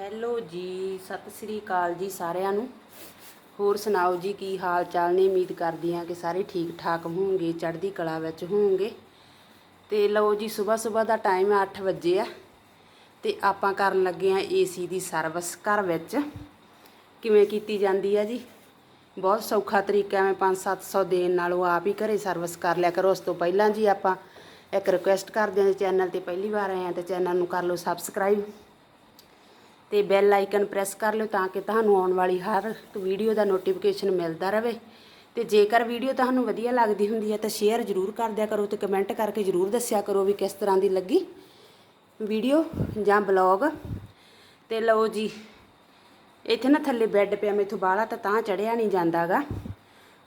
Hello ਜੀ, ਸਤਿ ਸ੍ਰੀ ਅਕਾਲ ਜੀ ਸਾਰਿਆਂ ਨੂੰ। ਹੋਰ ਸੁਣਾਓ ਜੀ, ਕੀ ਹਾਲ ਚਾਲ ਨੇ? ਉਮੀਦ ਕਰਦੀ ਹਾਂ ਕਿ ਸਾਰੇ ਠੀਕ ਠਾਕ ਹੋਣਗੇ, ਚੜ੍ਹਦੀ ਕਲਾ ਵਿੱਚ ਹੋਣਗੇ। ਤੇ ਲਓ ਜੀ ਸਵੇਰ ਸਵੇਰ ਦਾ ਟਾਈਮ ਹੈ 8 ਵਜੇ ਆ। ਤੇ ਆਪਾਂ ਕਰਨ ਲੱਗੇ ਆ ਏਸੀ ਦੀ ਸਰਵਿਸ ਘਰ ਵਿੱਚ। ਕਿਵੇਂ ਕੀਤੀ ਜਾਂਦੀ ਆ ਜੀ? ਬਹੁਤ ਸੌਖਾ ਤਰੀਕਾ ਐਵੇਂ 5-700 ਦੇਣ ਨਾਲੋਂ ਆਪ ਹੀ ਘਰੇ ਸਰਵਿਸ ਕਰ ਲਿਆ ਕਰੋ। ਉਸ ਤੋਂ ਪਹਿਲਾਂ ਜੀ ਆਪਾਂ ਇੱਕ ਰਿਕੁਐਸਟ ਕਰਦੇ ਹਾਂ ਚੈਨਲ ਤੇ ਪਹਿਲੀ ਵਾਰ ਆਏ ਆ ਤੇ ਚੈਨਲ ਨੂੰ ਕਰ ਲਓ ਸਬਸਕ੍ਰਾਈਬ ਤੇ ਬੈਲ ਆਈਕਨ ਪ੍ਰੈਸ ਕਰ ਲਿਓ ਤਾਂ ਕਿ ਤੁਹਾਨੂੰ ਆਉਣ ਵਾਲੀ ਹਰ ਵੀਡੀਓ ਦਾ ਨੋਟੀਫਿਕੇਸ਼ਨ ਮਿਲਦਾ ਰਹੇ। ਤੇ ਜੇਕਰ ਵੀਡੀਓ ਤੁਹਾਨੂੰ ਵਧੀਆ ਲੱਗਦੀ ਹੁੰਦੀ ਹੈ ਤਾਂ ਸ਼ੇਅਰ ਜ਼ਰੂਰ ਕਰ ਦਿਆ ਕਰੋ ਤੇ ਕਮੈਂਟ ਕਰਕੇ ਜ਼ਰੂਰ ਦੱਸਿਆ ਕਰੋ ਵੀ ਕਿਸ ਤਰ੍ਹਾਂ ਦੀ ਲੱਗੀ ਵੀਡੀਓ ਜਾਂ ਬਲੌਗ ਤੇ ਲਓ ਜੀ, ਇੱਥੇ ਨਾ ਥੱਲੇ ਬੈੱਡ ਪਿਆ, ਮੇਥੋਂ ਬਾਹਲਾ ਤਾਂ ਤਾਂ ਚੜਿਆ ਨਹੀਂ ਜਾਂਦਾਗਾ।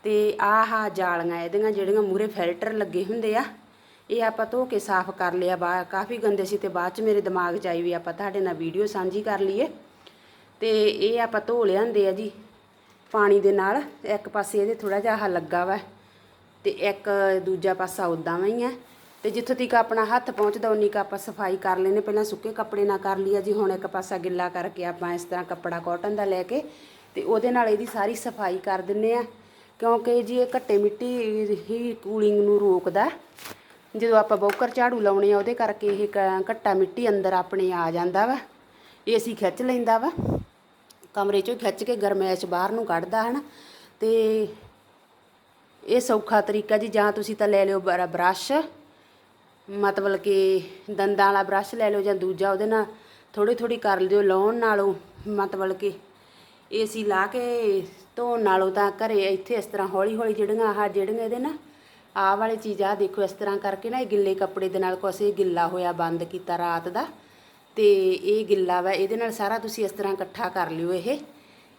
ਤੇ ਆਹ ਜਾਲੀਆਂ ਇਹਦੀਆਂ ਜਿਹੜੀਆਂ ਮੂਰੇ ਫਿਲਟਰ ਲੱਗੇ ਹੁੰਦੇ ਆ। ਇਹ ਆਪਾਂ ਧੋ ਕੇ ਸਾਫ਼ ਕਰ ਲਿਆ, ਬਾ ਕਾਫੀ ਗੰਦੇ ਸੀ ਤੇ ਬਾਅਦ ਚ ਮੇਰੇ ਦਿਮਾਗ 'ਚ ਆਈ ਵੀ ਆਪਾਂ ਤੁਹਾਡੇ ਨਾਲ ਵੀਡੀਓ ਸਾਂਝੀ ਕਰ ਲਈਏ। ਤੇ ਇਹ ਆਪਾਂ ਧੋ ਲਿਆਂਦੇ ਆ ਜੀ, ਪਾਣੀ ਦੇ ਨਾਲ। ਇੱਕ ਪਾਸੇ ਇਹਦੇ ਥੋੜਾ ਜਿਹਾ ਆਹ ਲੱਗਾ ਵਾ ਤੇ ਇੱਕ ਦੂਜਾ ਪਾਸਾ ਉਦਾਂ ਹੀ ਆ। ਤੇ ਜਿੱਥੋਂ ਤੱਕ ਆਪਣਾ ਹੱਥ ਪਹੁੰਚਦਾ, ਉਨੀ ਕ ਆਪਾਂ ਸਫ਼ਾਈ ਕਰ ਲੈਨੇ ਪਹਿਲਾਂ ਸੁੱਕੇ ਕੱਪੜੇ ਨਾਲ ਕਰ ਲਿਆ ਜੀ, ਹੁਣ ਇੱਕ ਪਾਸਾ ਗਿੱਲਾ ਕਰਕੇ ਆਪਾਂ ਇਸ ਤਰ੍ਹਾਂ ਕੱਪੜਾ ਕਾਟਨ ਦਾ ਲੈ ਕੇ ਤੇ ਉਹਦੇ ਨਾਲ ਇਹਦੀ ਸਾਰੀ ਸਫ਼ਾਈ ਕਰ ਦਿੰਨੇ ਆ। ਕਿਉਂਕਿ ਜੀ ਇਹ ਘੱਟੇ ਮਿੱਟੀ ਹੀ ਕੂਲਿੰਗ ਨੂੰ ਰੋਕਦਾ। ਜਦੋਂ ਆਪਾਂ ਬੋਕਰ ਝਾੜੂ ਲਾਉਣੇ ਆ, ਉਹਦੇ ਕਰਕੇ ਇਹ ਕ- ਘੱਟਾ ਮਿੱਟੀ ਅੰਦਰ ਆਪਣੇ ਆ ਜਾਂਦਾ ਵਾ ਏਸੀ ਖਿੱਚ ਲੈਂਦਾ ਵਾ, ਕਮਰੇ ਚੋਂ ਖਿੱਚ ਕੇ ਗਰਮੈਸ਼ ਬਾਹਰ ਨੂੰ ਕੱਢਦਾ ਹਨ, ਤੇ ਇਹ ਸੌਖਾ ਤਰੀਕਾ ਜੀ, ਜਾਂ ਤੁਸੀਂ ਤਾਂ ਲੈ ਲਿਓ ਬਰ- ਬਰੱਸ਼, ਮਤਲਬ ਕਿ ਦੰਦਾਂ ਵਾਲਾ ਬਰੱਸ਼ ਲੈ ਲਿਓ ਜਾਂ ਦੂਜਾ ਉਹਦੇ ਨਾਲ ਥੋੜੀ ਥੋੜੀ ਕਰ ਲਿਓ, ਲਾਉਣ ਨਾਲੋਂ ਮਤਲਬ ਕਿ ਏਸੀ ਲਾ ਕੇ ਧੋਣ ਨਾਲੋਂ ਤਾਂ ਘਰੇ ਇੱਥੇ ਇਸ ਤਰ੍ਹਾਂ ਹੌਲੀ ਹੌਲੀ ਜਿਹੜੀਆਂ ਆਹ, ਜਿਹੜੀਆਂ ਇਹਦੇ ਨਾ ਆਹ ਵਾਲੀ ਚੀਜ਼ ਆ, ਦੇਖੋ ਇਸ ਤਰ੍ਹਾਂ ਕਰਕੇ ਨਾ ਇਹ ਗਿੱਲੇ ਕੱਪੜੇ ਦੇ ਨਾਲ ਕੁਛ ਇਹ ਗਿੱਲਾ ਹੋਇਆ ਬੰਦ ਕੀਤਾ ਰਾਤ ਦਾ। ਤੇ ਇਹ ਗਿੱਲਾ ਵਾ, ਇਹਦੇ ਨਾਲ ਸਾਰਾ ਤੁਸੀਂ ਇਸ ਤਰ੍ਹਾਂ ਇਕੱਠਾ ਕਰ ਲਿਓ ਇਹ।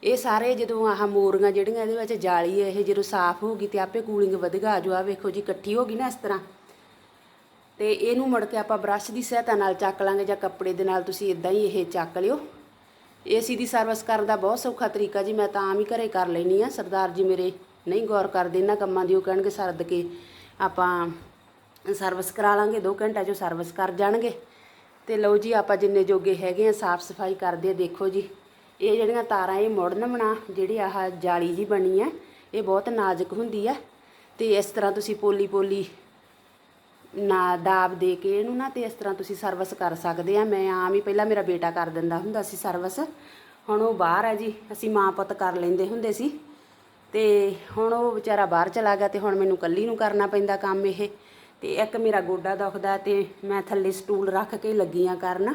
ਇਹ ਸਾਰੇ ਜਦੋਂ ਆਹ ਮੋਰੀਆਂ ਜਿਹੜੀਆਂ ਇਹਦੇ ਵਿੱਚ ਜਾਲੀ ਹੈ ਇਹ ਜਦੋਂ ਸਾਫ਼ ਹੋ ਗਈ ਤੇ ਆਪੇ ਕੂਲਿੰਗ ਵਧਗਾ ਜੋ ਆ ਵੇਖੋ ਜੀ, ਇਕੱਠੀ ਹੋ ਗਈ ਨਾ ਇਸ ਤਰ੍ਹਾਂ। ਤੇ ਇਹਨੂੰ ਮੁੜ ਕੇ ਆਪਾਂ ਬ੍ਰਸ਼ ਦੀ ਸਹਾਇਤਾ ਨਾਲ ਚੱਕ ਲਾਂਗੇ ਜਾਂ ਕੱਪੜੇ ਦੇ ਨਾਲ ਤੁਸੀਂ ਇਦਾਂ ਹੀ ਇਹ ਚੱਕ ਲਿਓ। ਏਸੀ ਦੀ ਸਰਵਿਸ ਕਰਨ ਦਾ ਬਹੁਤ ਸੌਖਾ ਤਰੀਕਾ ਜੀ, ਮੈਂ ਤਾਂ ਆਮ ਹੀ ਘਰੇ ਕਰ ਲੈਣੀ ਆ ਸਰਦਾਰ ਜੀ ਮੇਰੇ ਨਹੀਂ ਗੌਰ ਕਰਦੇ ਇਹਨਾਂ ਕੰਮਾਂ ਦੀ, ਉਹ ਕਹਿਣਗੇ ਸਰਦ ਕੇ ਆਪਾਂ ਸਰਵਿਸ ਕਰਾ ਲਾਂਗੇ 2 ਘੰਟਿਆਂ 'ਚੋਂ ਸਰਵਿਸ ਕਰ ਜਾਣਗੇ। ਤੇ ਲਓ ਜੀ, ਆਪਾਂ ਜਿੰਨੇ ਜੋਗੇ ਹੈਗੇ ਆ, ਸਾਫ਼ ਸਫ਼ਾਈ ਕਰਦੇ ਆ, ਦੇਖੋ ਜੀ। ਇਹ ਜਿਹੜੀਆਂ ਤਾਰਾਂ ਇਹ ਮੁੜਨ ਬਣਾ ਜਿਹੜੀ ਆਹ ਜਾਲੀ ਜੀ ਬਣੀ ਆ, ਇਹ ਬਹੁਤ ਨਾਜ਼ੁਕ ਹੁੰਦੀ ਆ। ਤੇ ਇਸ ਤਰ੍ਹਾਂ ਤੁਸੀਂ ਪੋਲੀ ਪੋਲੀ ਨਾ ਦਾਬ ਦੇ ਕੇ ਇਹਨੂੰ ਨਾ, ਤੇ ਇਸ ਤਰ੍ਹਾਂ ਤੁਸੀਂ ਸਰਵਿਸ ਕਰ ਸਕਦੇ ਆ। ਮੈਂ ਆਮ ਹੀ ਪਹਿਲਾਂ ਮੇਰਾ ਬੇਟਾ ਕਰ ਦਿੰਦਾ ਹੁੰਦਾ ਸੀ ਸਰਵਿਸ, ਹੁਣ ਉਹ ਬਾਹਰ ਹੈ ਜੀ, ਅਸੀਂ ਮਾਂ ਪੁੱਤ ਕਰ ਲੈਂਦੇ ਹੁੰਦੇ ਸੀ। ਤੇ ਹੁਣ ਉਹ ਵਿਚਾਰਾ ਬਾਹਰ ਚਲਾ ਗਿਆ ਤੇ ਹੁਣ ਮੈਨੂੰ ਕੱਲੀ ਨੂੰ ਕਰਨਾ ਪੈਂਦਾ ਕੰਮ ਇਹ। ਤੇ ਇੱਕ ਮੇਰਾ ਗੋਡਾ ਦੁਖਦਾ ਤੇ ਮੈਂ ਥੱਲੇ ਸਟੂਲ ਰੱਖ ਕੇ ਲੱਗੀ ਆ ਕਰਨ।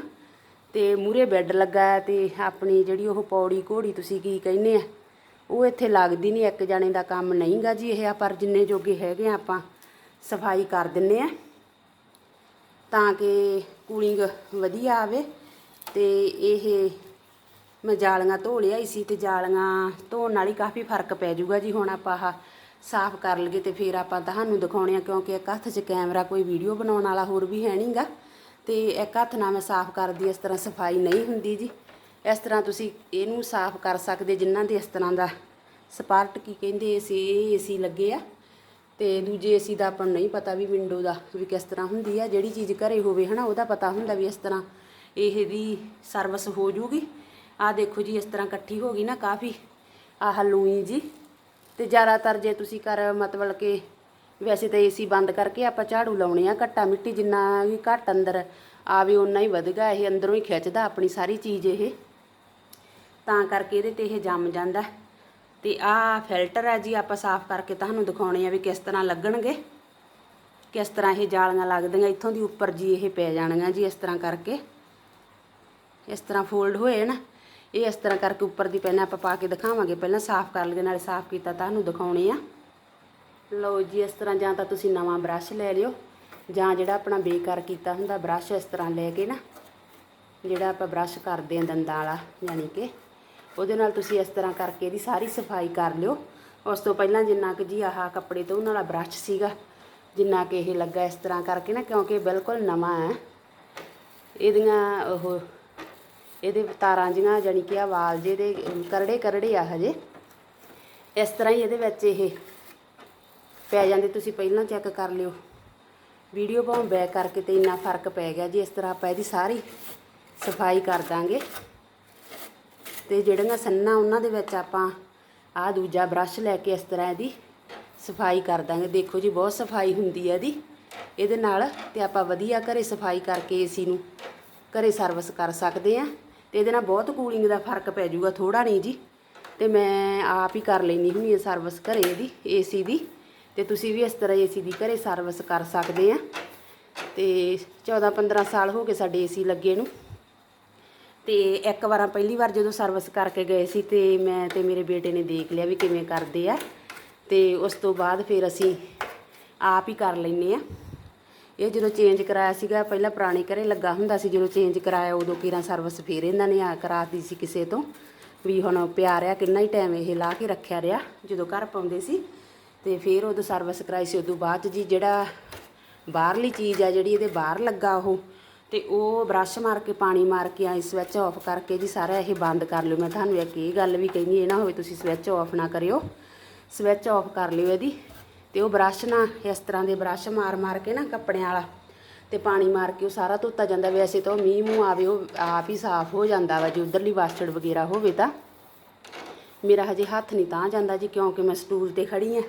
ਤੇ ਮੂਰੇ ਬੈੱਡ ਲੱਗਾ ਹੈ ਤੇ ਆਪਣੀ ਜਿਹੜੀ ਉਹ ਪੌੜੀ ਘੋੜੀ ਤੁਸੀਂ ਕੀ ਕਹਿੰਦੇ ਆ, ਉਹ ਇੱਥੇ ਲੱਗਦੀ ਨਹੀਂ, ਇੱਕ ਜਾਣੇ ਦਾ ਕੰਮ ਨਹੀਂਗਾ ਜੀ ਇਹ ਆ ਪਰ ਜਿੰਨੇ ਜੋਗੇ ਹੈਗੇ ਆ ਆਪਾਂ ਸਫ਼ਾਈ ਕਰ ਦਿੰਨੇ ਆ। ਤਾਂ ਕਿ ਕੂਲਿੰਗ ਵਧੀਆ ਆਵੇ ਤੇ ਇਹ ਮੈਂ ਜਾਲੀਆਂ ਧੋ ਲਿਆਈ ਸੀ ਤੇ ਜਾਲੀਆਂ ਧੋਣ ਨਾਲ ਹੀ ਕਾਫੀ ਫ਼ਰਕ ਪੈ ਜਾਊਗਾ ਜੀ ਹੁਣ ਆਪਾਂ ਆਹ ਸਾਫ਼ ਕਰ ਲਈਏ ਤੇ ਫਿਰ ਆਪਾਂ ਤੁਹਾਨੂੰ ਦਿਖਾਉਣੇ ਆ, ਕਿਉਂਕਿ ਇੱਕ ਹੱਥ 'ਚ ਕੈਮਰਾ ਕੋਈ ਵੀਡੀਓ ਬਣਾਉਣ ਵਾਲਾ ਹੋਰ ਵੀ ਹੈ ਨਹੀਂਗਾ ਤੇ ਇੱਕ ਹੱਥ ਨਾਲ ਮੈਂ ਸਾਫ਼ ਕਰਦੀ, ਇਸ ਤਰ੍ਹਾਂ ਸਫ਼ਾਈ ਨਹੀਂ ਹੁੰਦੀ ਜੀ। ਇਸ ਤਰ੍ਹਾਂ ਤੁਸੀਂ ਇਹਨੂੰ ਸਾਫ਼ ਕਰ ਸਕਦੇ, ਜਿਨ੍ਹਾਂ ਦੇ ਇਸ ਤਰ੍ਹਾਂ ਦਾ ਸਪਾਰਟ ਕੀ ਕਹਿੰਦੇ ਸੀ, ਇਹ ਏਸੀ ਲੱਗੇ ਆ। ਤੇ ਦੂਜੇ ਏਸੀ ਦਾ ਆਪਾਂ ਨੂੰ ਨਹੀਂ ਪਤਾ ਵੀ ਵਿੰਡੋ ਦਾ ਵੀ ਕਿਸ ਤਰ੍ਹਾਂ ਹੁੰਦੀ ਆ। ਜਿਹੜੀ ਚੀਜ਼ ਘਰੇ ਹੋਵੇ ਹਨਾ, ਉਹਦਾ ਪਤਾ ਹੁੰਦਾ ਵੀ ਇਸ ਤਰ੍ਹਾਂ ਇਹ ਦੀ ਸਰਵਿਸ ਹੋ ਜੂਗੀ ਆ ਦੇਖੋ ਜੀ, ਇਸ ਤਰ੍ਹਾਂ ਇਕੱਠੀ ਹੋ ਗਈ ਨਾ ਕਾਫੀ। ਆਹ ਲੂਈ ਜੀ। ਤੇ ਜ਼ਿਆਦਾਤਰ ਜੇ ਤੁਸੀਂ ਕਰ ਮਤਲਬ ਕਿ ਵੈਸੇ ਤਾਂ ਏਸੀ ਬੰਦ ਕਰਕੇ ਆਪਾਂ ਝਾੜੂ ਲਾਉਣੇ ਆ, ਘੱਟਾ ਮਿੱਟੀ ਜਿੰਨਾ ਵੀ ਘੱਟ ਅੰਦਰ ਆਵੇ ਉਨਾ ਹੀ ਵਧਗਾ, ਇਹ ਅੰਦਰੋਂ ਹੀ ਖਿੱਚਦਾ ਆਪਣੀ ਸਾਰੀ ਚੀਜ਼ ਇਹ। ਤਾਂ ਕਰਕੇ ਇਹਦੇ ਤੇ ਇਹ ਜੰਮ ਜਾਂਦਾ। ਤੇ ਆਹ ਫਿਲਟਰ ਹੈ ਜੀ, ਆਪਾਂ ਸਾਫ਼ ਕਰਕੇ ਤੁਹਾਨੂੰ ਦਿਖਾਉਣੇ ਆ ਵੀ ਕਿਸ ਤਰ੍ਹਾਂ ਲੱਗਣਗੇ। ਕਿਸ ਤਰ੍ਹਾਂ ਇਹ ਜਾਲੀਆਂ ਲੱਗਦੀਆਂ, ਇੱਥੋਂ ਦੀ ਉੱਪਰ ਜੀ ਇਹ ਪੈ ਜਾਣਗੀਆਂ ਜੀ ਇਸ ਤਰ੍ਹਾਂ ਕਰਕੇ। ਇਸ ਤਰ੍ਹਾਂ ਫੋਲਡ ਹੋਏ ਨਾ। ਇਹ ਇਸ ਤਰ੍ਹਾਂ ਕਰਕੇ ਉੱਪਰ ਦੀ ਪਹਿਲਾਂ ਆਪਾਂ ਪਾ ਕੇ ਦਿਖਾਵਾਂਗੇ। ਪਹਿਲਾਂ ਸਾਫ਼ ਕਰ ਲਈਏ, ਨਾਲੇ ਸਾਫ਼ ਕੀਤਾ ਤੁਹਾਨੂੰ ਦਿਖਾਉਣੇ ਆ। ਲਓ ਜੀ, ਇਸ ਤਰ੍ਹਾਂ ਜਾਂ ਤਾਂ ਤੁਸੀਂ ਨਵਾਂ ਬ੍ਰਸ਼ ਲੈ ਲਿਓ, ਜਾਂ ਜਿਹੜਾ ਆਪਣਾ ਬੇਕਾਰ ਕੀਤਾ ਹੁੰਦਾ ਬ੍ਰਸ਼, ਇਸ ਤਰ੍ਹਾਂ ਲੈ ਕੇ ਨਾ, ਜਿਹੜਾ ਆਪਾਂ ਬ੍ਰਸ਼ ਕਰਦੇ ਆਂ ਦੰਦਾਂ ਵਾਲਾ ਯਾਨੀ ਕਿ ਉਹਦੇ ਨਾਲ ਤੁਸੀਂ ਇਸ ਤਰ੍ਹਾਂ ਕਰਕੇ ਇਹਦੀ ਸਾਰੀ ਸਫ਼ਾਈ ਕਰ ਲਿਓ। ਉਸ ਤੋਂ ਪਹਿਲਾਂ ਜਿੰਨਾ ਕਿ ਜੀ ਆਹ ਕੱਪੜੇ ਤੋਂ ਧੋਣ ਵਾਲਾ ਬ੍ਰਸ਼ ਸੀਗਾ, ਜਿੰਨਾ ਕਿ ਇਹ ਲੱਗਾ ਇਸ ਤਰ੍ਹਾਂ ਕਰਕੇ ਨਾ, ਕਿਉਂਕਿ ਬਿਲਕੁਲ ਨਵਾਂ ਹੈ। ਇਹਦੀਆਂ ਉਹ ਇਹਦੇ ਤਾਰਾਂ ਜੀਆਂ ਜਾਣੀ ਕਿ ਆ ਵਾਲ ਜੇ ਜਿਹਦੇ ਕਰੜੇ ਕਰੜੇ ਆ ਹਜੇ। ਇਸ ਤਰ੍ਹਾਂ ਹੀ ਇਹਦੇ ਵਿੱਚ ਇਹ ਪੈ ਜਾਂਦੇ, ਤੁਸੀਂ ਪਹਿਲਾਂ ਚੈੱਕ ਕਰ ਲਿਓ। ਵੀਡੀਓ ਭਾਵੇਂ ਬੈਕ ਕਰਕੇ ਤੇ ਇੰਨਾ ਫ਼ਰਕ ਪੈ ਗਿਆ ਜੀ, ਇਸ ਤਰ੍ਹਾਂ ਆਪਾਂ ਇਹਦੀ ਸਾਰੀ ਸਫ਼ਾਈ ਕਰ ਦਾਂਗੇ। ਤੇ ਜਿਹੜੀਆਂ ਸੰਨਾਂ ਉਹਨਾਂ ਦੇ ਵਿੱਚ ਆਪਾਂ ਆਹ ਦੂਜਾ ਬ੍ਰਸ਼ ਲੈ ਕੇ ਇਸ ਤਰ੍ਹਾਂ ਇਹਦੀ ਸਫ਼ਾਈ ਕਰ ਦਾਂਗੇ। ਦੇਖੋ ਜੀ, ਬਹੁਤ ਸਫ਼ਾਈ ਹੁੰਦੀ ਹੈ ਇਹਦੀ। ਇਹਦੇ ਨਾਲ ਤੇ ਆਪਾਂ ਵਧੀਆ ਘਰੇ ਸਫ਼ਾਈ ਕਰਕੇ ਏਸੀ ਨੂੰ ਘਰੇ ਸਰਵਿਸ ਕਰ ਸਕਦੇ ਆ ਤੇ ਇਹਦੇ ਨਾਲ ਬਹੁਤ ਕੂਲਿੰਗ ਦਾ ਫ਼ਰਕ ਪੈ ਜਾਊਗਾ ਥੋੜਾ ਨਹੀਂ ਜੀ। ਤੇ ਮੈਂ ਆਪ ਹੀ ਕਰ ਲੈਣੀ ਹੁੰਦੀ ਆ ਸਰਵਿਸ ਘਰੇ ਇਹਦੀ ਏਸੀ ਦੀ। ਤੇ ਤੁਸੀਂ ਵੀ ਇਸ ਤਰ੍ਹਾਂ ਏਸੀ ਦੀ ਘਰੇ ਸਰਵਿਸ ਕਰ ਸਕਦੇ ਆ। ਤੇ 14 15 ਸਾਲ ਹੋ ਗਏ ਸਾਡੇ ਏਸੀ ਲੱਗੇ ਨੂੰ। ਤੇ ਇੱਕ ਵਾਰਾਂ ਪਹਿਲੀ ਵਾਰ ਜਦੋਂ ਸਰਵਿਸ ਕਰਕੇ ਗਏ ਸੀ ਤੇ ਮੈਂ ਤੇ ਮੇਰੇ ਬੇਟੇ ਨੇ ਦੇਖ ਲਿਆ ਵੀ ਕਿਵੇਂ ਕਰਦੇ ਆ। ਤੇ ਉਸ ਤੋਂ ਬਾਅਦ ਫਿਰ ਅਸੀਂ ਆਪ ਹੀ ਕਰ ਲੈਨੇ ਆ। ਇਹ ਜਦੋਂ ਚੇਂਜ ਕਰਾਇਆ ਸੀਗਾ, ਪਹਿਲਾਂ ਪੁਰਾਣੇ ਘਰੇ ਲੱਗਾ ਹੁੰਦਾ ਸੀ, ਜਦੋਂ ਚੇਂਜ ਕਰਾਇਆ ਉਦੋਂ ਕਿਰਾਂ ਸਰਵਿਸ ਫੇਰ ਇਹਨਾਂ ਨੇ ਆ ਕਰਾਤੀ ਸੀ ਕਿਸੇ ਤੋਂ। ਵੀ ਹੁਣ ਪਿਆ ਰਿਹਾ, ਕਿੰਨਾ ਹੀ ਟਾਈਮ ਇਹ ਲਾ ਕੇ ਰੱਖਿਆ ਰਿਹਾ, ਜਦੋਂ ਘਰ ਪਾਉਂਦੇ ਸੀ। ਤੇ ਫਿਰ ਉਦੋਂ ਸਰਵਿਸ ਕਰਾਈ ਸੀ, ਉਦੋਂ ਬਾਅਦ 'ਚ ਜੀ ਜਿਹੜਾ ਬਾਹਰਲੀ ਚੀਜ਼ ਆ, ਜਿਹੜੀ ਇਹਦੇ ਬਾਹਰ ਲੱਗਾ ਉਹ, ਤੇ ਉਹ ਬ੍ਰਸ਼ ਮਾਰ ਕੇ, ਪਾਣੀ ਮਾਰ ਕੇ ਆਈ ਸਵਿਚ ਆਫ ਕਰਕੇ ਜੀ ਸਾਰਾ ਇਹ ਬੰਦ ਕਰ ਲਿਓ। ਮੈਂ ਤੁਹਾਨੂੰ ਇੱਕ ਇਹ ਗੱਲ ਵੀ ਕਹਿੰਦੀ, ਇਹ ਨਾ ਹੋਵੇ ਤੁਸੀਂ ਸਵਿਚ ਆਫ ਨਾ ਕਰਿਓ। ਸਵਿਚ ਆਫ ਕਰ ਲਿਓ ਇਹਦੀ। ਤੇ ਉਹ ਬ੍ਰਸ਼ ਨਾ ਇਸ ਤਰ੍ਹਾਂ ਦੇ ਬ੍ਰਸ਼ ਮਾਰ ਮਾਰ ਕੇ ਨਾ ਕੱਪੜਿਆਂ ਵਾਲਾ ਤੇ ਪਾਣੀ ਮਾਰ ਕੇ ਉਹ ਸਾਰਾ ਧੋਤਾ ਜਾਂਦਾ ਵੈਸੇ ਤਾਂ ਉਹ ਮੀਂਹ ਮੂੰਹ ਆਵੇ, ਉਹ ਆਪ ਹੀ ਸਾਫ਼ ਹੋ ਜਾਂਦਾ ਵਾ ਜੇ, ਉਧਰਲੀ ਵਾਸਟੜ ਵਗੈਰਾ ਹੋਵੇ ਤਾਂ। ਮੇਰਾ ਹਜੇ ਹੱਥ ਨਹੀਂ ਤਾਂ ਜਾਂਦਾ ਜੀ, ਕਿਉਂਕਿ ਮੈਂ ਸਟੂਲ ਤੇ ਖੜੀ ਆ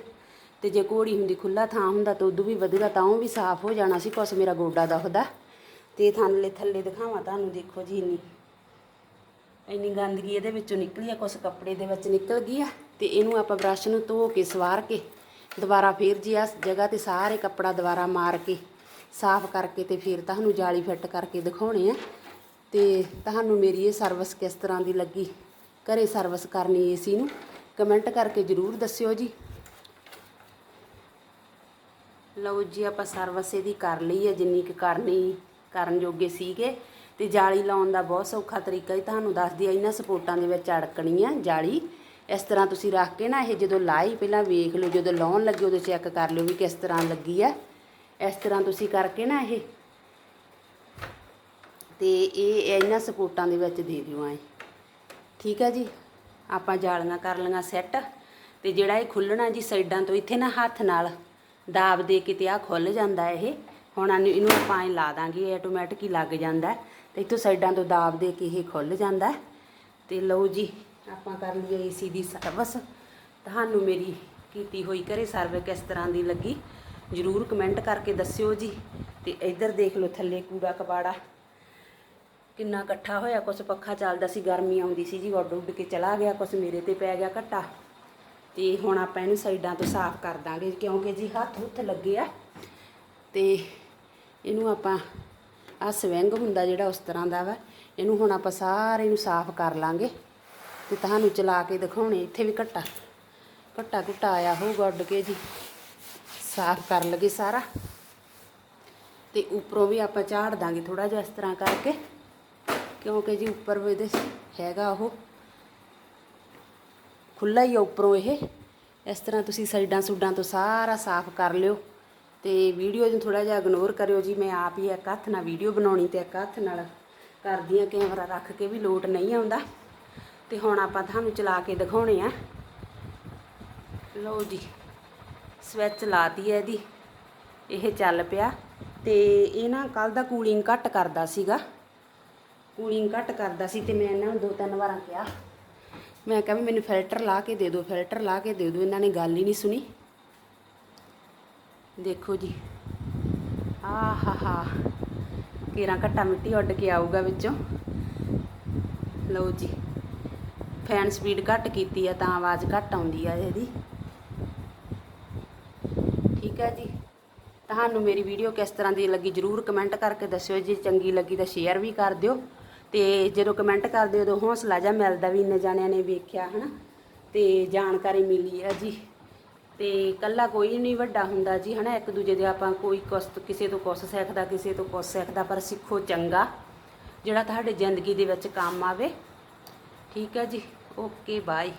ਤੇ ਜੇ ਘੋੜੀ ਹੁੰਦੀ ਖੁੱਲਾ ਥਾਂ ਹੁੰਦਾ ਤਾਂ ਉਦੋਂ ਵੀ ਵਧੀਆ ਤਾਂ ਉਹ ਵੀ ਸਾਫ਼ ਹੋ ਜਾਣਾ ਸੀ, ਕੁਛ ਮੇਰਾ ਗੋਡਾ ਦੁਖਦਾ। ਤੇ ਥੱਲੇ ਥੱਲੇ ਦਿਖਾਵਾਂ ਤੁਹਾਨੂੰ, ਦੇਖੋ ਜੀ ਇੰਨੀ। ਇੰਨੀ ਗੰਦਗੀ ਇਹਦੇ ਵਿੱਚੋਂ ਨਿਕਲੀ ਆ, ਕੁਛ ਕੱਪੜੇ ਦੇ ਵਿੱਚ ਨਿਕਲ ਗਈ ਆ ਤੇ ਇਹਨੂੰ ਆਪਾਂ ਬ੍ਰਸ਼ ਨੂੰ ਧੋ ਕੇ, ਸਵਾਰ ਕੇ ਦੁਬਾਰਾ ਫਿਰ ਜੀ ਆ ਜਗ੍ਹਾ ਤੇ ਸਾਰੇ ਕੱਪੜਾ ਦੁਬਾਰਾ ਮਾਰ ਕੇ, ਸਾਫ਼ ਕਰਕੇ ਤੇ ਫਿਰ ਤੁਹਾਨੂੰ ਜਾਲੀ ਫਿੱਟ ਕਰਕੇ ਦਿਖਾਉਣੇ ਆ। ਤੇ ਤੁਹਾਨੂੰ ਮੇਰੀ ਇਹ ਸਰਵਿਸ ਕਿਸ ਤਰ੍ਹਾਂ ਦੀ ਲੱਗੀ, ਘਰੇ ਸਰਵਿਸ ਕਰਨੀ ਏਸੀ ਨੂੰ ਕਮੈਂਟ ਕਰਕੇ ਜਰੂਰ ਦੱਸਿਓ ਜੀ। ਲਓ ਜੀ, ਆਪਾਂ ਸਰਵਿਸ ਇਹਦੀ ਕਰ ਲਈ ਹੈ ਜਿੰਨੀ ਕੁ ਕਰਨੀ, ਕਰਨ ਜੋਗੇ ਸੀਗੇ। ਤੇ ਜਾਲੀ ਲਾਉਣ ਦਾ ਬਹੁਤ ਸੌਖਾ ਤਰੀਕਾ ਹੀ ਤੁਹਾਨੂੰ ਦੱਸਦੀ ਆ ਇਹਨਾਂ ਸਪੋਰਟਾਂ ਦੇ ਵਿੱਚ ਅੜਕਣੀ ਆ ਜਾਲੀ। ਇਸ ਤਰ੍ਹਾਂ ਤੁਸੀਂ ਰੱਖ ਕੇ ਨਾ ਇਹ ਜਦੋਂ ਲਾਈ, ਪਹਿਲਾਂ ਵੇਖ ਲਿਓ, ਜਦੋਂ ਲਾਉਣ ਲੱਗੇ ਉਦੋਂ ਚੈੱਕ ਕਰ ਲਿਓ ਵੀ ਕਿਸ ਤਰ੍ਹਾਂ ਲੱਗੀ ਆ। ਇਸ ਤਰ੍ਹਾਂ ਤੁਸੀਂ ਕਰਕੇ ਨਾ ਇਹ। ਤੇ ਇਹ ਇਹਨਾਂ ਸਪੋਰਟਾਂ ਦੇ ਵਿੱਚ ਦੇ ਦਿਓ ਐ। ਠੀਕ ਹੈ ਜੀ? ਆਪਾਂ ਜਾਲੀਆਂ ਕਰ ਲਈਆਂ ਸੈੱਟ ਤੇ ਜਿਹੜਾ ਇਹ ਖੁੱਲਣਾ ਜੀ ਸਾਈਡਾਂ ਤੋਂ ਇੱਥੇ ਨਾ ਹੱਥ ਨਾਲ ਦਾਬ ਦੇ ਕੇ ਤੇ ਆ ਖੁੱਲ ਜਾਂਦਾ ਇਹ। ਹੁਣ ਇਹਨੂੰ ਇਹਨੂੰ ਆਪਾਂ ਐ ਲਾ ਦਾਂਗੇ, ਇਹ ਆਟੋਮੈਟਿਕ ਹੀ ਲੱਗ ਜਾਂਦਾ। ਹੈ। ਤੇ ਇੱਥੋਂ ਸਾਈਡਾਂ ਤੋਂ ਦਾਬ ਦੇ ਕੇ ਇਹ ਖੁੱਲ ਜਾਂਦਾ। ਹੈ। ਤੇ ਲਓ ਜੀ ਆਪਾਂ ਕਰ ਲਈਏ ਏਸੀ ਦੀ ਸਰਵਿਸ ਤੁਹਾਨੂੰ ਮੇਰੀ ਕੀਤੀ ਹੋਈ ਘਰੇ ਸਰਵਿਸ ਕਿਸ ਤਰ੍ਹਾਂ ਦੀ ਲੱਗੀ, ਜਰੂਰ ਕਮੈਂਟ ਕਰਕੇ ਦੱਸਿਓ ਜੀ। ਤੇ ਇੱਧਰ ਦੇਖ ਲਓ ਥੱਲੇ ਕੂੜਾ ਕਬਾੜਾ। ਕਿੰਨਾ ਇਕੱਠਾ ਹੋਇਆ, ਕੁਛ ਪੱਖਾ ਚੱਲਦਾ ਸੀ, ਗਰਮੀ ਆਉਂਦੀ ਸੀ ਜੀ ਉੱਡ ਉੱਡ ਕੇ ਚਲਾ ਗਿਆ, ਕੁਛ ਮੇਰੇ ਤੇ ਪੈ ਗਿਆ ਘੱਟਾ। ਤੇ ਹੁਣ ਆਪਾਂ ਇਹਨੂੰ ਸਾਈਡਾਂ ਤੋਂ ਸਾਫ਼ ਕਰ ਦਾਂਗੇ, ਕਿਉਂਕਿ ਜੀ ਹੱਥ ਹੁੱਥ ਲੱਗੇ ਆ। ਤੇ ਇਹਨੂੰ ਆਪਾਂ ਆ ਸਵਿੰਗ ਹੁੰਦਾ ਜਿਹੜਾ ਉਸ ਤਰ੍ਹਾਂ ਦਾ ਵਾ, ਇਹਨੂੰ ਹੁਣ ਆਪਾਂ ਸਾਰੇ ਨੂੰ ਸਾਫ਼ ਕਰ ਲਾਂਗੇ। ਤੇ ਤੁਹਾਨੂੰ ਚਲਾ ਕੇ ਦਿਖਾਉਣੇ, ਇੱਥੇ ਵੀ ਘੱਟਾ। ਘੱਟਾ ਘੁੱਟਾ ਆਇਆ ਹੋਊਗਾ ਉੱਡ ਕੇ ਜੀ। ਸਾਫ਼ ਕਰ ਲਗੇ ਸਾਰਾ। ਤੇ ਉੱਪਰੋਂ ਵੀ ਆਪਾਂ ਝਾੜ ਦਾਂਗੇ ਥੋੜਾ ਜਿਹਾ ਇਸ ਤਰ੍ਹਾਂ ਕਰਕੇ, ਕਿਉਂਕਿ ਜੀ ਉੱਪਰ ਵੀ ਇਹਦੇ ਹੈਗਾ ਉਹ। ਖੁੱਲਾ ਹੀ ਆ ਉੱਪਰੋਂ ਇਹ। ਇਸ ਤਰ੍ਹਾਂ ਤੁਸੀਂ ਸਾਈਡਾਂ ਸੂਡਾਂ ਤੋਂ ਸਾਰਾ ਸਾਫ਼ ਕਰ ਲਿਓ। ਤੇ ਵੀਡੀਓ ਨੂੰ ਥੋੜਾ ਜਿਹਾ ਇਗਨੋਰ ਕਰਿਓ ਜੀ, ਮੈਂ ਆਪ ਹੀ ਇੱਕ ਹੱਥ ਨਾਲ ਵੀਡੀਓ ਬਣਾਉਣੀ ਤੇ ਇੱਕ ਹੱਥ ਨਾਲ ਕਰਦੀ ਆ ਕੈਮਰਾ ਰੱਖ ਕੇ ਵੀ ਲੋਟ ਨਹੀਂ ਆਉਂਦਾ। ਤੇ ਹੁਣ ਆਪਾਂ ਤੁਹਾਨੂੰ ਚਲਾ ਕੇ ਦਿਖਾਉਣੇ ਆ। ਲਓ ਜੀ ਸਵਿਚ ਲਾਤੀ ਹੈ ਇਹਦੀ। ਇਹ ਚੱਲ ਪਿਆ ਤੇ ਇਹ ਨਾ ਕੱਲ ਦਾ ਕੂਲਿੰਗ ਘੱਟ ਕਰਦਾ ਸੀਗਾ। ਕੂਲਿੰਗ ਘੱਟ ਕਰਦਾ ਸੀ ਤੇ ਮੈਂ ਇਹਨਾਂ ਨੂੰ ਦੋ ਤਿੰਨ ਵਾਰਾਂ ਕਿਹਾ। ਮੈਂ ਕਿਹਾ ਵੀ ਮੈਨੂੰ ਫਿਲਟਰ ਲਾ ਕੇ ਦੇ ਦਿਓ ਫਿਲਟਰ ਲਾ ਕੇ ਦੇ ਦਿਓ, ਇਹਨਾਂ ਨੇ ਗੱਲ ਹੀ ਨਹੀਂ ਸੁਣੀ। ਦੇਖੋ ਜੀ ਆਹਾ ਹਾ ਘੱਟਾ ਮਿੱਟੀ ਉੱਡ ਕੇ ਆਊਗਾ ਵਿੱਚੋਂ। ਲਓ ਜੀ ਫੈਨ ਸਪੀਡ ਘੱਟ ਕੀਤੀ ਆ, ਤਾਂ ਆਵਾਜ਼ ਘੱਟ ਆਉਂਦੀ ਆ ਇਹਦੀ। ਠੀਕ ਹੈ ਜੀ। ਤੁਹਾਨੂੰ ਮੇਰੀ ਵੀਡੀਓ ਕਿਸ ਤਰ੍ਹਾਂ ਦੀ ਲੱਗੀ ਜਰੂਰ ਕਮੈਂਟ ਕਰਕੇ ਦੱਸਿਓ ਜੇ। ਚੰਗੀ ਲੱਗੀ ਤਾਂ ਸ਼ੇਅਰ ਵੀ ਕਰ ਦਿਓ। ਤੇ ਜਦੋਂ ਕਮੈਂਟ ਕਰਦੇ ਉਦੋਂ ਹੌਸਲਾ ਜਿਹਾ ਮਿਲਦਾ ਵੀ ਇੰਨੇ ਜਾਣਿਆਂ ਨੇ ਵੇਖਿਆ, ਹਨਾ? ਤੇ ਜਾਣਕਾਰੀ ਮਿਲੀ ਆ ਜੀ। ਤੇ ਕੱਲਾ ਕੋਈ ਨਹੀਂ ਵੱਡਾ ਹੁੰਦਾ ਜੀ, ਹਨਾ? ਇੱਕ ਦੂਜੇ ਦੇ ਆਪਾਂ ਕੋਈ ਕੁਛ ਕਿਸੇ ਤੋਂ ਕੁਛ ਸਿੱਖਦਾ, ਕਿਸੇ ਤੋਂ ਕੁਛ ਸਿੱਖਦਾ, ਪਰ ਸਿੱਖੋ ਚੰਗਾ, ਜਿਹੜਾ ਤੁਹਾਡੇ ਜ਼ਿੰਦਗੀ ਦੇ ਵਿੱਚ ਕੰਮ ਆਵੇ। ਠੀਕ ਹੈ ਜੀ। Okay bye